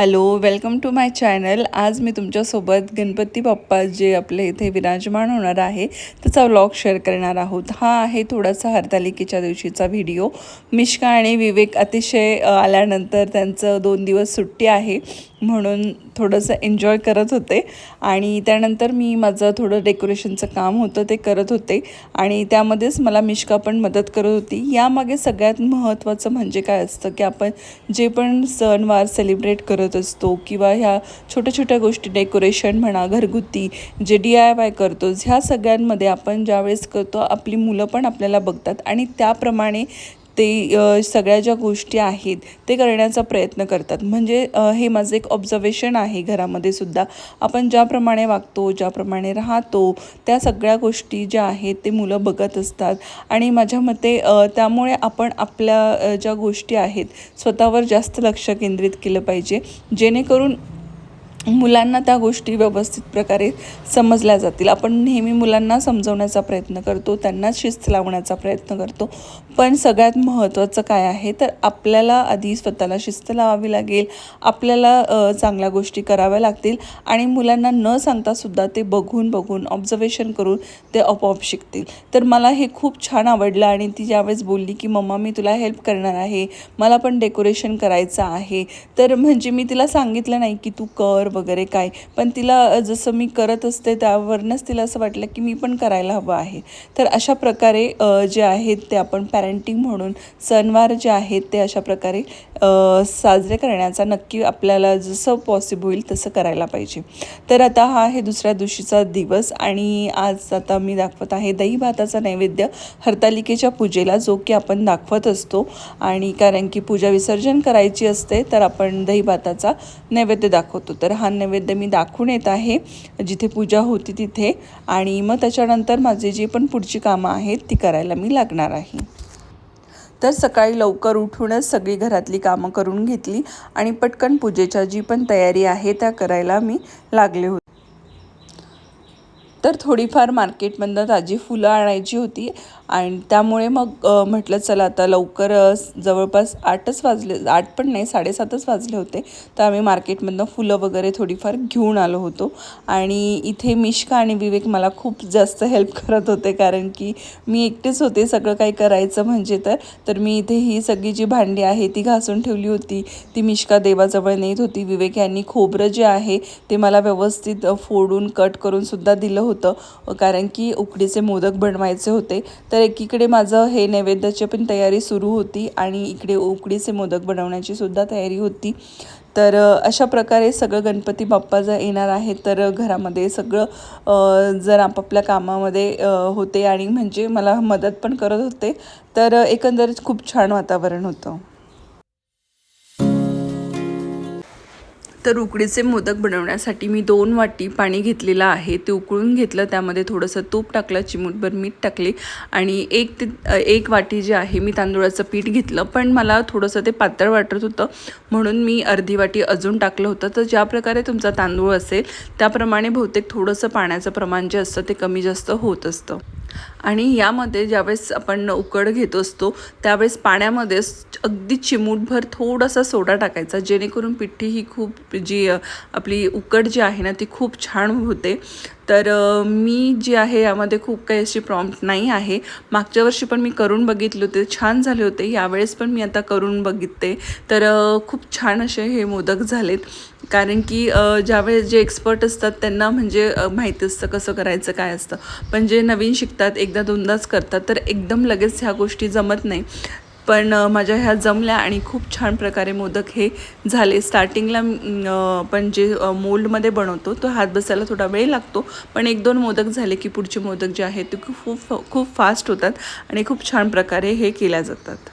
Hello welcome to my channel आज मी तुमच्यासोबत गणपती बाप्पा जे आपले इथे विराजमान होणार आहे त्याचा व्लॉग शेअर करणार आहोत. हा आहे थोडासा हरतालिकेच्या दिवशीचा व्हिडिओ मिश्का आणि विवेक अतिशय आल्यानंतर त्यांचं दोन दिवस सुट्टी आहे. म्हणून थोडंसं एन्जॉय करत होते. आणि त्यानंतर मी माझं थोडं डेकोरेशनचं काम होतं ते करत होते. आणि त्यामध्येच मला मिश्का पण मदत करत होती. यामागे सगळ्यात महत्त्वाचं म्हणजे काय असतं की आपण जे पण सणवार सेलिब्रेट करत असतो किंवा ह्या छोट्या छोट्या गोष्टी डेकोरेशन म्हणा घरगुती जे डी आय वाय करतो ह्या सगळ्यांमध्ये आपण ज्यावेळेस करतो आपली मुलं पण आपल्याला बघतात. आणि त्याप्रमाणे ते सगळ्या ज्या गोष्टी आहेत ते करण्याचा प्रयत्न करतात. म्हणजे हे माझं एक ऑब्झर्वेशन आहे घरामध्ये सुद्धा. आपण ज्याप्रमाणे वागतो ज्याप्रमाणे राहतो त्या सगळ्या गोष्टी ज्या आहेत ते मुलं बघत असतात. आणि माझ्या मते त्यामुळे आपण आपल्या ज्या गोष्टी आहेत स्वतःवर जास्त लक्ष केंद्रित केलं पाहिजे. जेणेकरून मुलांना त्या गोष्टी व्यवस्थित प्रकारे समजल्या जातील. आपण नेहमी मुलांना समजवण्याचा प्रयत्न करतो त्यांना शिस्त लावण्याचा प्रयत्न करतो. पण सगळ्यात महत्त्वाचं काय आहे? तर आपल्याला आधी स्वतःला शिस्त लावावी लागेल आपल्याला चांगल्या गोष्टी कराव्या लागतील आणि मुलांना न सांगतासुद्धा ते बघून बघून ऑब्झर्वेशन करून ते आपोआप शिकतील. तर मला हे खूप छान आवडलं आणि ती ज्यावेळेस बोलली की मम्मा मी तुला हेल्प करणार आहे. मला पण डेकोरेशन करायचं आहे. तर म्हणजे मी तिला सांगितलं नाही की तू कर वगैरे काय. पण तिला जसं मी करत असते त्यावरनंच तिला असं वाटलं की मी पण करायला हवं आहे. तर अशा प्रकारे जे आहेत ते आपण पॅरेंटिंग म्हणून सणवार जे आहेत ते अशा प्रकारे साजरे करण्याचा नक्की आपल्याला जसं पॉसिबल होईल तसं करायला पाहिजे. तर आता हा आहे दुसऱ्या दिवशीचा दिवस आणि आज आता मी दाखवत आहे दही भाताचा नैवेद्य हरतालिकेच्या पूजेला जो की आपण दाखवत असतो. आणि कारण की पूजा विसर्जन करायची असते तर आपण दही भाताचा नैवेद्य दाखवतो. तर हा नैवेद्य मी दाखवून येत आहे जिथे पूजा होती तिथे. आणि मग त्याच्यानंतर माझे जी पण पुढची कामं आहेत ती करायला मी लागणार आहे. तर सकाळी लवकर उठूनच सगळी घरातली कामं करून घेतली आणि पटकन पूजेच्या जी पण तयारी आहे त्या करायला मी लागले होते. तर थोडीफार मार्केटमधनं ताजी फुलं आणायची होती. आणि त्यामुळे मग म्हटलं चला आता लवकर जवळपास आठच वाजले आठ पण नाही साडेसातच वाजले होते. तर आम्ही मार्केटमधनं फुलं वगैरे थोडीफार घेऊन आलो होतो. आणि इथे मिश्का आणि विवेक मला खूप जास्त हेल्प करत होते कारण की मी एकटेच होते सगळं काही करायचं म्हणजे तर. तर मी इथे ही सगळी जी भांडी आहे ती घासून ठेवली होती. ती मिश्का देवाजवळ नेत होती. विवेक यांनी खोबरं जे आहे ते मला व्यवस्थित फोडून कट करून सुद्धा दिलं होतं. कारण की उकडीचे मोदक बनवायचे होते. तर एकीकडे माझं हे नैवेद्याची पण तयारी सुरू होती आणि इकडे उकडीचे मोदक बनवण्याची सुद्धा तयारी होती. तर अशा प्रकारे सगळं गणपती बाप्पा जर येणार आहे. तर घरामध्ये सगळं जर आपापल्या कामामध्ये होते आणि म्हणजे मला मदत पण करत होते. तर एकंदरीत खूप छान वातावरण होतं. तर उकडीचे मोदक बनवण्यासाठी मी दोन वाटी पाणी घेतलेलं आहे. ते उकळून घेतलं त्यामध्ये थोडंसं तूप टाकलं चिमूटभर मीठ टाकले आणि एक ते एक वाटी जे आहे मी तांदूळाचं पीठ घेतलं. पण मला थोडंसं ते पातळ वाटत होतं म्हणून मी अर्धी वाटी अजून टाकलं होतं. तर ज्या प्रकारे तुमचा तांदूळ असेल त्याप्रमाणे बहुतेक थोडंसं पाण्याचं प्रमाण जे असतं ते कमी जास्त होत असतं. आणि यामध्ये ज्यावेळेस आपण उकड घेत असतो त्यावेळेस पाण्यामध्ये अगदी चिमूटभर थोडासा सोडा टाकायचा जेणेकरून पिठी ही खूप जी आपली उकड जी आहे ना ती खूप छान होते. तर मी जी आहे यामध्ये खूप काही अशी प्रॉम्प्ट नाही आहे. मागच्या वर्षी पण मी करून बघितले होते छान झाले होते. यावेळेस पण मी आता करून बघितते तर खूप छान असे हे मोदक झालेत. कारण की ज्यावेळेस जे एक्सपर्ट असतात त्यांना म्हणजे माहिती असतं कसं करायचं काय असतं. पण जे नवीन शिकतात एक एकदा दोनदाच करतात तर एकदम लगेच ह्या गोष्टी जमत नाही. पण माझ्या ह्या जमल्या आणि खूप छान प्रकारे मोदक हे झाले. स्टार्टिंगला आपण पण जे मोल्डमध्ये बनवतो तो हात बसायला थोडा वेळ लागतो. पण एक दोन मोदक झाले की पुढचे मोदक जे आहेत ते खूप खूप फास्ट होतात आणि खूप छान प्रकारे हे केल्या जातात.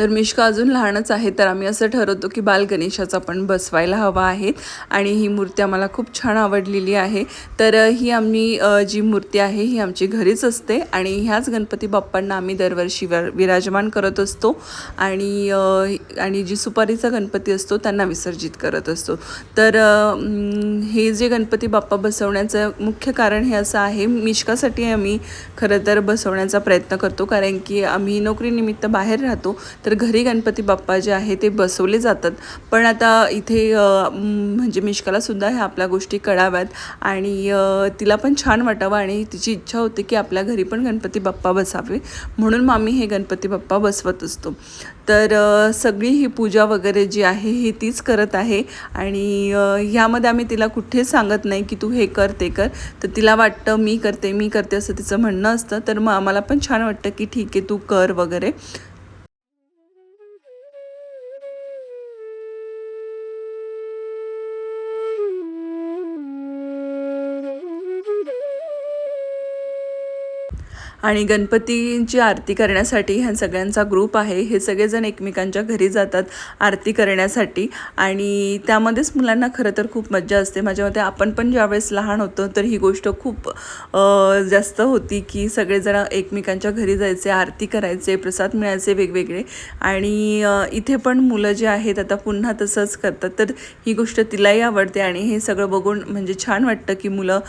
तर मिश्का अजून लहानच आहे तर आम्ही असं ठरवतो की बाल गणेशाचा पण बसवायला हवा आहे. आणि ही मूर्ती आम्हाला खूप छान आवडलेली आहे. तर ही आम्ही जी मूर्ती आहे ही आमची घरीच असते. आणि ह्याच गणपती बाप्पांना आम्ही दरवर्षी विराजमान करत असतो. आणि आणि जी सुपारीचा गणपती असतो त्यांना विसर्जित करत असतो. तर हे जे गणपती बाप्पा बसवण्याचं मुख्य कारण हे असं आहे मिश्कासाठी आम्ही खरं तर बसवण्याचा प्रयत्न करतो. कारण की आम्ही नोकरीनिमित्त बाहेर राहतो तर तर घरी गणपती बाप्पा जे आहे ते बसवले जातात. पण आता इथे म्हणजे मिश्कालासुद्धा ह्या आपल्या गोष्टी कळाव्यात आणि तिला पण छान वाटावं आणि तिची इच्छा होती की आपल्या घरी पण गणपती बाप्पा बसावे. म्हणून मग आम्ही हे गणपती बाप्पा बसवत असतो. तर सगळी ही पूजा वगैरे जी आहे ही तीच करत आहे आणि ह्यामध्ये आम्ही तिला कुठेच सांगत नाही की तू हे कर ते कर. तर तिला वाटतं मी करते मी करते असं तिचं म्हणणं असतं. तर मग आम्हाला पण छान वाटतं की ठीक आहे तू कर वगैरे. आणि गणपतींची आरती करण्यासाठी ह्या सगळ्यांचा ग्रुप आहे. हे सगळेजण एकमेकांच्या घरी जातात आरती करण्यासाठी. आणि त्यामध्येच मुलांना खरं तर खूप मज्जा असते. माझ्या मते आपण पण ज्यावेळेस लहान होतो तर ही गोष्ट खूप जास्त होती की सगळेजण एकमेकांच्या घरी जायचे आरती करायचे प्रसाद मिळायचे वेगवेगळे. आणि इथे पण मुलं जे आहेत आता पुन्हा तसंच करतात. तर ही गोष्ट तिलाही आवडते आणि हे सगळं बघून म्हणजे छान वाटतं की मुलं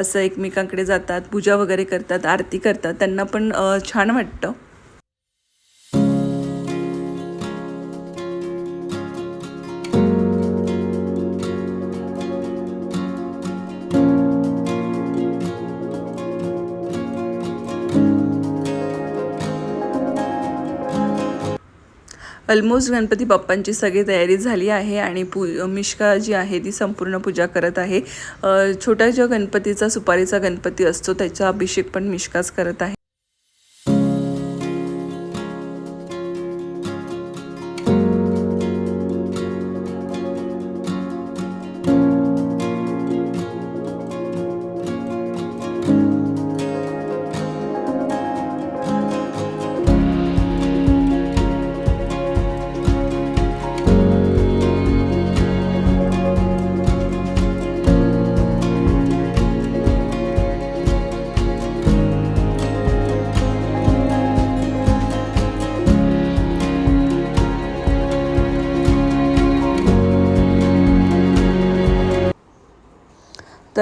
असं एकमेकांकडे जातात पूजा वगैरे करतात आरती करतात. त्यांना पण छान वाटतं. ऑलमोस्ट गणपती बाप्पांची सगळी तयारी झाली आहे आणि पू मिश्का जी आहे ती संपूर्ण पूजा करत आहे. छोटा छोट्या ज्या गणपतीचा सुपारीचा गणपती असतो त्याचा अभिषेक पण मिश्काच करत आहे.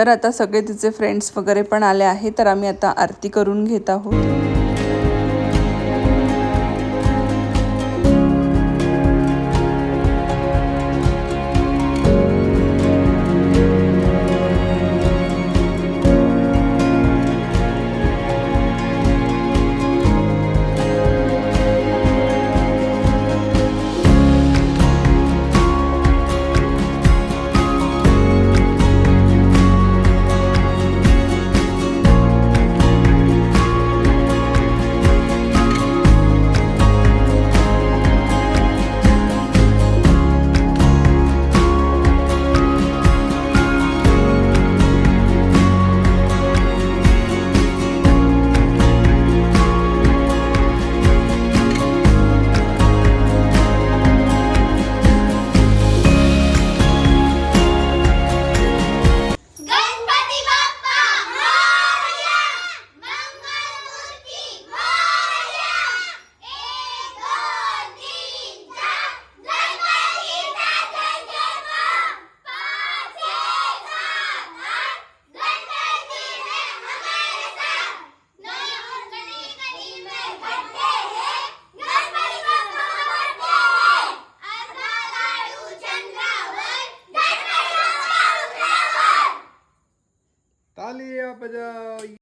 तर आता सगळे तिचे फ्रेंड्स वगैरे पण आले आहे तर आम्ही आता आरती करून घेत आहोत.